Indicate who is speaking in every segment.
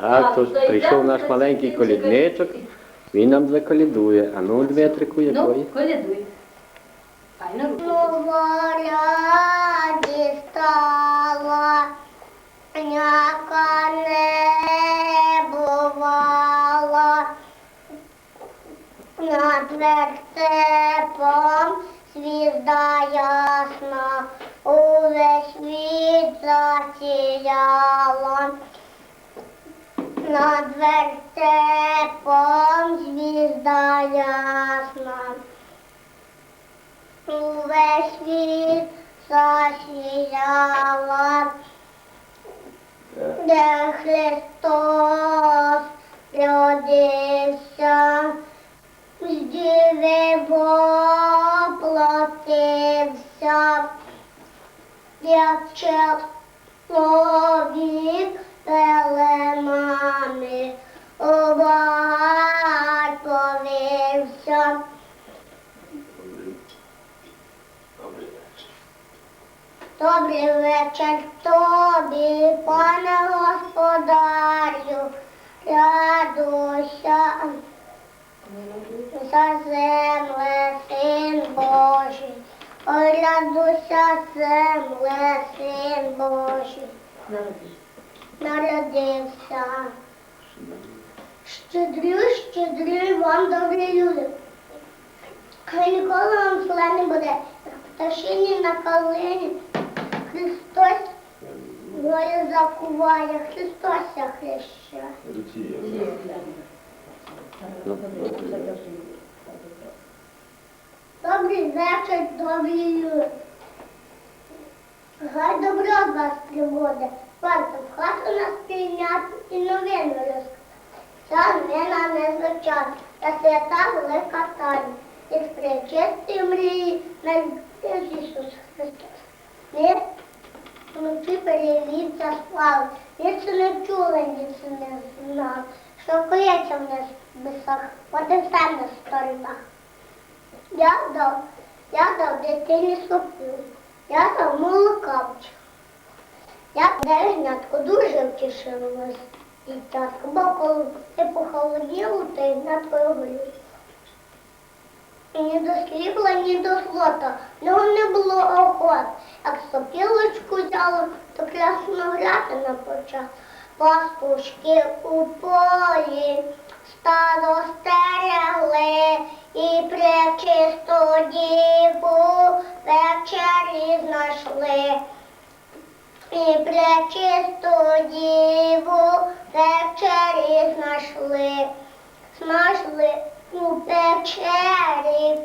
Speaker 1: Так, то прийшов наш маленький колідничок, він нам заколідує. А ну, Дмитрику, якої?
Speaker 2: Ну, колядуй. Файно
Speaker 3: не бувала. Над вертепом звізда ясна, Над вертепом звізда ясна. Увесь світ засіяла, де Христос родився, з діви воплотився, як чоловік пеленами, у багать повівся. Добрий вечір. Тобі, пане господарю, радуйся. За земле, син Божий, ой, радуйся, земле, син Божий, народився. Щедрю, щедрю вам добрі люди. Хай ніколи вам зла не буде, як пташині на калині. Христос волю закуває, Христося хреща. Добрий вечір, добрі люди. Хай добро вас приводить, варто в хату нас прийняти і новину розказати. Ця новина незвичайна, та свята велика тайна. Від причистої мрії народився Ісус Христос. Ми вночі перевід заслав, ніц не чули, ніц не знав, що коється в небесах, от і все на сторінах. Я дав, я дав дитині сопю, я дав молока. Я деревнятку дуже втішилась. І татко, бо коли ти похолоділо, то й над. І ні до срібла, ні до злота, нього не було охот. Як сопілочку взяло, то красно грати не почав. Пастушки у полі стадо стерегли і пречисту діву вечері знайшли. І пречисту діву вечері знайшли. Знайшли у печері,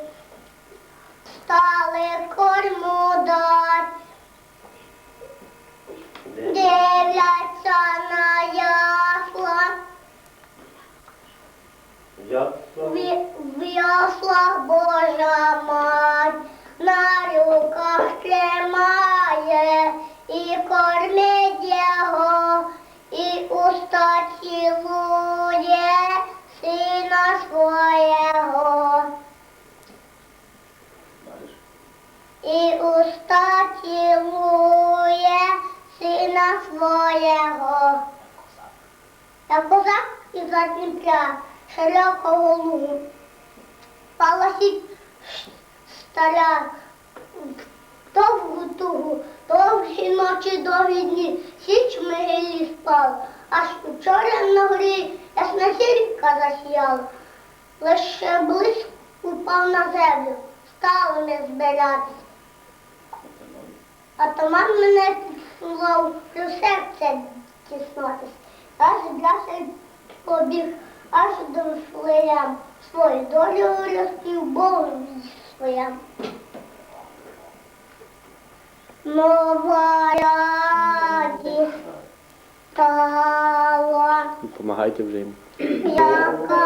Speaker 3: свого. І уста цілує сина свого. Я козак із Дніпра, широкого лугу. Паласі стара, довгу тугу, довгі ночі, довгі дні, січ в могилі спав, аж учора на горі ясна зірка засіяла. Лише блиск упав на землю, стало не збиратись. Атаман мене підсував до серця тіснатись. Я зібрався побіг аж до своям. Свою долю розпів Богу своям. Нова радість стала,
Speaker 1: Помагайте вже їм.
Speaker 3: Яка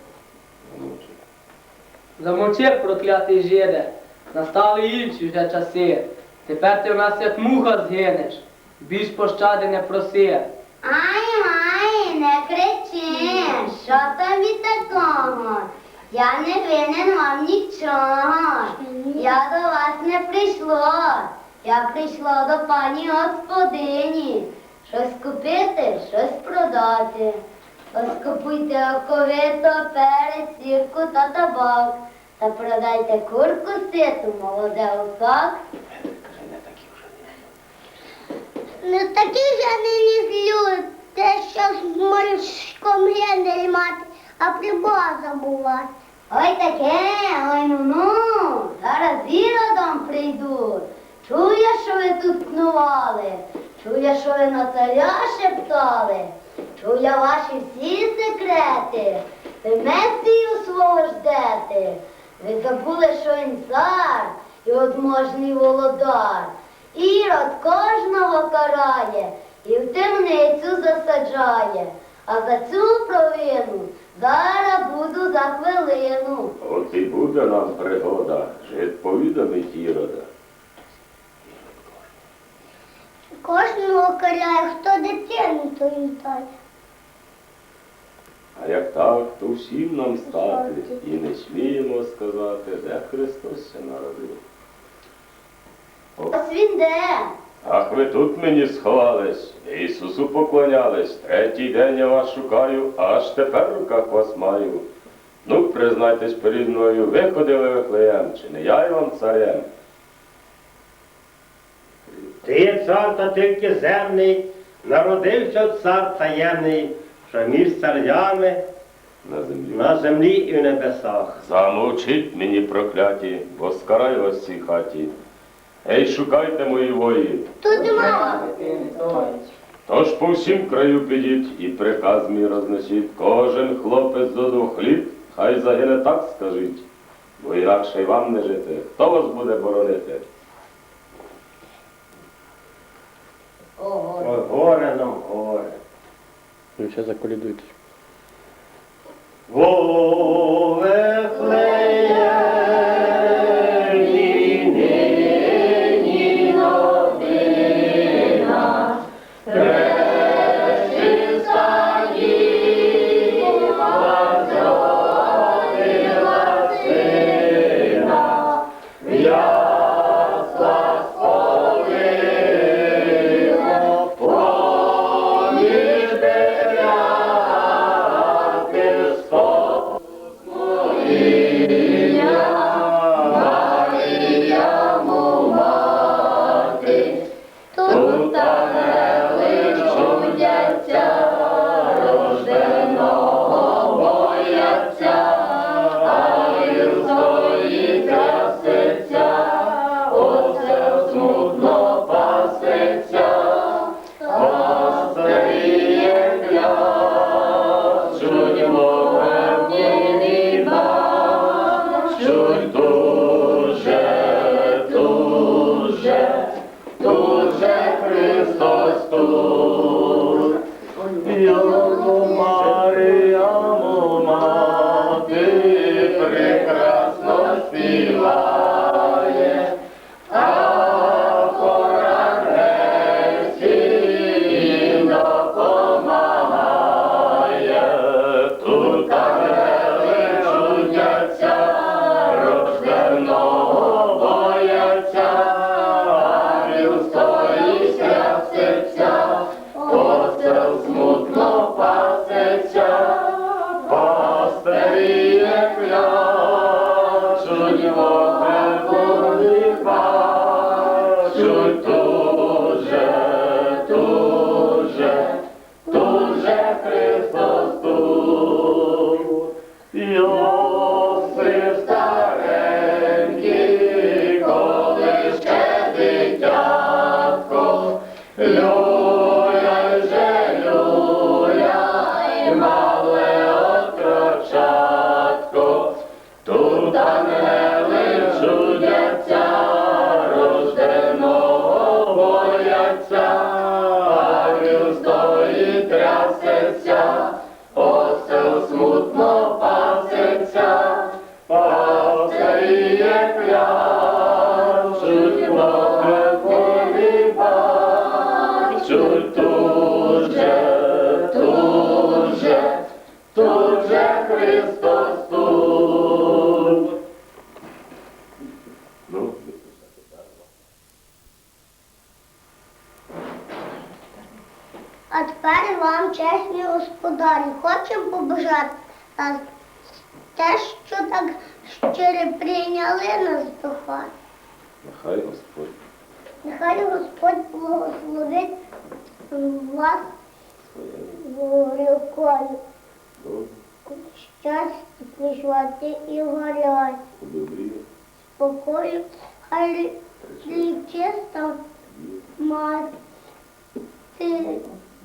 Speaker 4: Замовчи, проклятий жиде. Настали інші вже часи. Тепер ти в нас як муха згинеш. Більш пощади не проси.
Speaker 2: Ай, ай, не кричи, що тобі такого? Я не винен вам нічого. Я до вас не прийшла. Я прийшла до пані господині. Щось купити, щось продати. Ось купуйте оковито, перець, сірку та табак. Та продайте курку ситу, молоде усак. Ну такі ж не люблю. Те, що з морськом гендель мати, а прибула забувати. Ой таке, ой ну ну, зараз іродом прийду. Чує, що ви тут кнували, чує, що ви на царя шептали, чує ваші всі секрети, ви месію свого ждете. Ви забули, що він цар і одможний володар. Ірод кожного карає і в темницю засаджає. А за цю провину зараз буду за хвилину.
Speaker 5: От і буде нам пригода, жит повідомить Ірода.
Speaker 2: Кожного карає, хто дитину то вітає.
Speaker 5: Як так, то всім нам стати, і не сміємо сказати, де Христос се народив.
Speaker 2: Ось він де.
Speaker 5: Ах, ви тут мені сховались, Ісусу поклонялись, третій день я вас шукаю, аж тепер в руках вас маю. Ну, признайтесь перед мною, ви ходили Вифлеєм, чи не я й вам царем?
Speaker 6: Ти є цар та тільки земний, народився цар таємний, що між царями
Speaker 5: На землі.
Speaker 6: на землі і в небесах.
Speaker 5: Замовчіть мені прокляті, бо скараю вас цій хаті. Ей, шукайте мої вої,
Speaker 2: Тут мама.
Speaker 5: Тож по всім краю підіть і приказ мій рознесіть. Кожен хлопець до двох літ, хай загине так скажіть, бо інакше й вам не жити. Хто вас буде боронити?
Speaker 4: Ого.
Speaker 6: Ой, горе нам горе.
Speaker 1: Ну, заколідуйтесь.
Speaker 6: Во Христос тут. smutno тепер вам, чесні господарі, хочемо побажати та те, що так щиро прийняли нас до хати.
Speaker 5: нехай Господь
Speaker 6: Нехай Господь благословить вас рукою. Щастя, прийшвати і горять. Спокою, хай чиста мати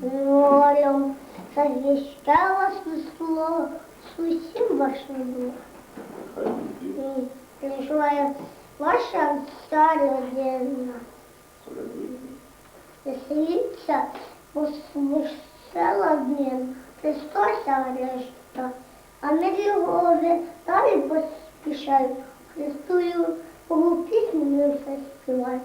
Speaker 6: волем захищає вас слово з усім вашим духом.
Speaker 5: Буде
Speaker 6: ваша вся родина. Веселіться, бо весела днина, Христос решта, а ми любові далі поспішаємо. Христую Богу пісню ми все співаємо.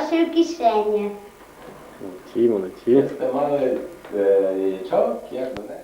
Speaker 2: Osób kiszenie. Ci,
Speaker 1: monety. To
Speaker 5: jest temat, e, jak, nie?